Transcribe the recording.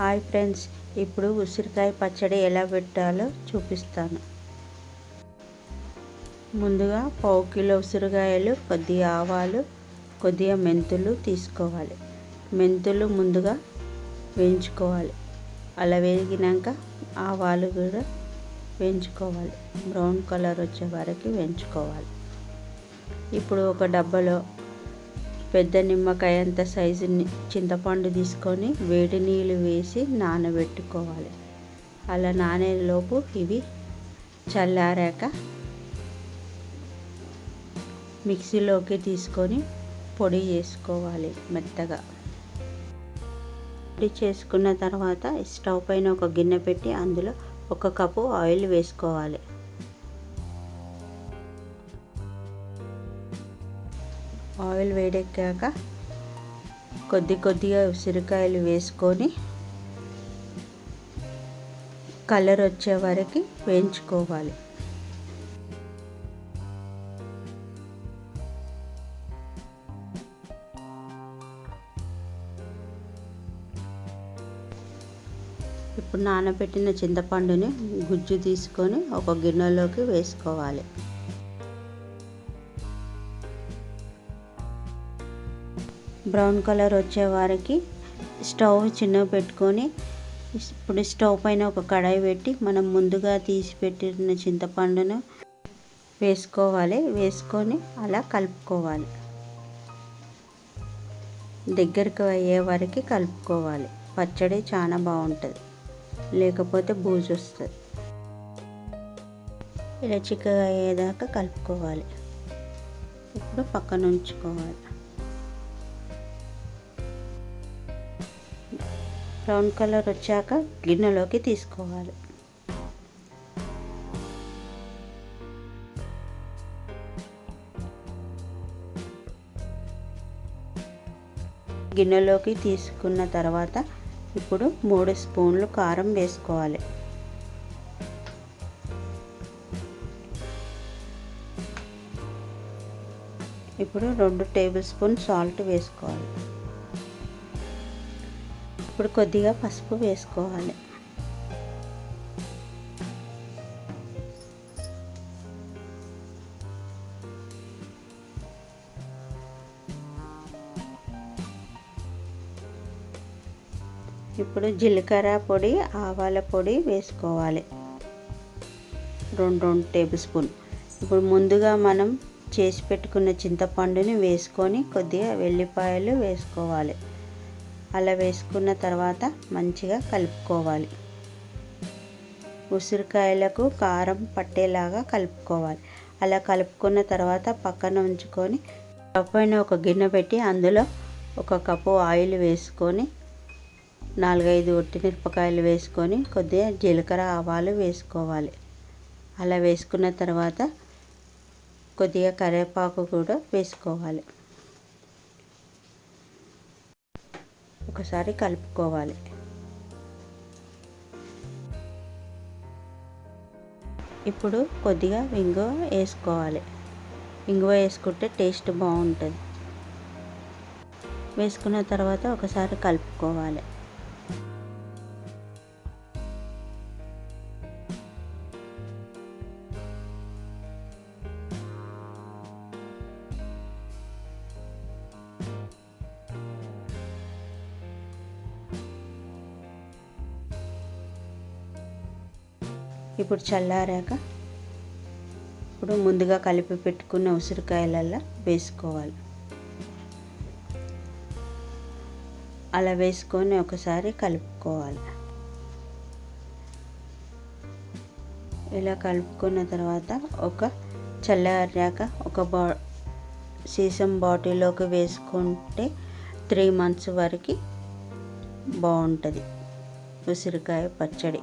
Hi friends ఇప్పుడు ఉసిరికాయ పచ్చడి ఎలా పెట్టాలో చూపిస్తాను. ముందుగా పావు కిలో ఉసిరికాయలు కొద్దిగా ఆవాలు కొద్దిగా మెంతులు తీసుకోవాలి. మెంతులు ముందుగా వేయించుకోవాలి. అలా వేగినాక ఆవాలు కూడా వేయించుకోవాలి. బ్రౌన్ కలర్ వచ్చే వరకు వేయించుకోవాలి. ఇప్పుడు ఒక డబ్బాలో పెద్ద నిమ్మకాయ అంత సైజు చింతపండు తీసుకొని వేడి నీళ్ళు వేసి నానబెట్టుకోవాలి. అలా నానేలోపు ఇవి చల్లారాక మిక్సీలోకి తీసుకొని పొడి చేసుకోవాలి మెత్తగా. పొడి చేసుకున్న తర్వాత స్టవ్ పైన ఒక గిన్నె పెట్టి అందులో ఒక కప్పు ఆయిల్ వేసుకోవాలి. ఆయిల్ వేడెక్కాక కొద్ది కొద్దిగా ఉసిరికాయలు వేసుకొని కలర్ వచ్చే వరకు వేయించుకోవాలి. ఇప్పుడు నానబెట్టిన చింతపండుని గుజ్జు తీసుకొని ఒక గిన్నెలోకి వేసుకోవాలి. బ్రౌన్ కలర్ వచ్చే వారికి స్టవ్ చిన్న పెట్టుకొని ఇప్పుడు స్టవ్ పైన ఒక కడాయి పెట్టి మనం ముందుగా తీసి పెట్టిన చింతపండును వేసుకోవాలి. వేసుకొని అలా కలుపుకోవాలి. దగ్గరకు అయ్యే వరకు కలుపుకోవాలి. పచ్చడి చాలా బాగుంటుంది. లేకపోతే బూజు వస్తుంది. ఇలా చిక్కగా అయ్యేదాకా కలుపుకోవాలి. ఇప్పుడు పక్కన ఉంచుకోవాలి. బ్రౌన్ కలర్ వచ్చాక గిన్నెలోకి తీసుకోవాలి. గిన్నెలోకి తీసుకున్న తర్వాత ఇప్పుడు మూడు స్పూన్లు కారం వేసుకోవాలి. ఇప్పుడు రెండు టేబుల్ స్పూన్ సాల్ట్ వేసుకోవాలి. ఇప్పుడు కొద్దిగా పసుపు వేసుకోవాలి. ఇప్పుడు జీలకర్ర పొడి ఆవాల పొడి వేసుకోవాలి. రెండు రెండు టేబుల్ స్పూన్. ఇప్పుడు ముందుగా మనం చేసి పెట్టుకున్న చింతపండుని వేసుకొని కొద్దిగా వెల్లిపాయలు వేసుకోవాలి. అలా వేసుకున్న తర్వాత మంచిగా కలుపుకోవాలి. ఉసిరికాయలకు కారం పట్టేలాగా కలుపుకోవాలి. అలా కలుపుకున్న తర్వాత పక్కన ఉంచుకొని పైన ఒక గిన్నె పెట్టి అందులో ఒక కప్పు ఆయిల్ వేసుకొని నాలుగైదు మిరపకాయలు వేసుకొని కొద్దిగా జీలకర్ర ఆవాలు వేసుకోవాలి. అలా వేసుకున్న తర్వాత కొద్దిగా కరివేపాకు కూడా వేసుకోవాలి. ఒకసారి కలుపుకోవాలి. ఇప్పుడు కొద్దిగా ఇంగువ వేసుకోవాలి. ఇంగువ వేసుకుంటే టేస్ట్ బాగుంటుంది. వేసుకున్న తర్వాత ఒకసారి కలుపుకోవాలి. ఇప్పుడు చల్లారాక ఇప్పుడు ముందుగా కలిపి పెట్టుకున్న ఉసిరికాయలల్లో వేసుకోవాలి. అలా వేసుకొని ఒకసారి కలుపుకోవాలి. ఇలా కలుపుకున్న తర్వాత ఒక చల్లారాక ఒక బా సీసం బాటిల్లోకి వేసుకుంటే త్రీ మంత్స్ వరకు బాగుంటుంది. ఉసిరికాయ పచ్చడి.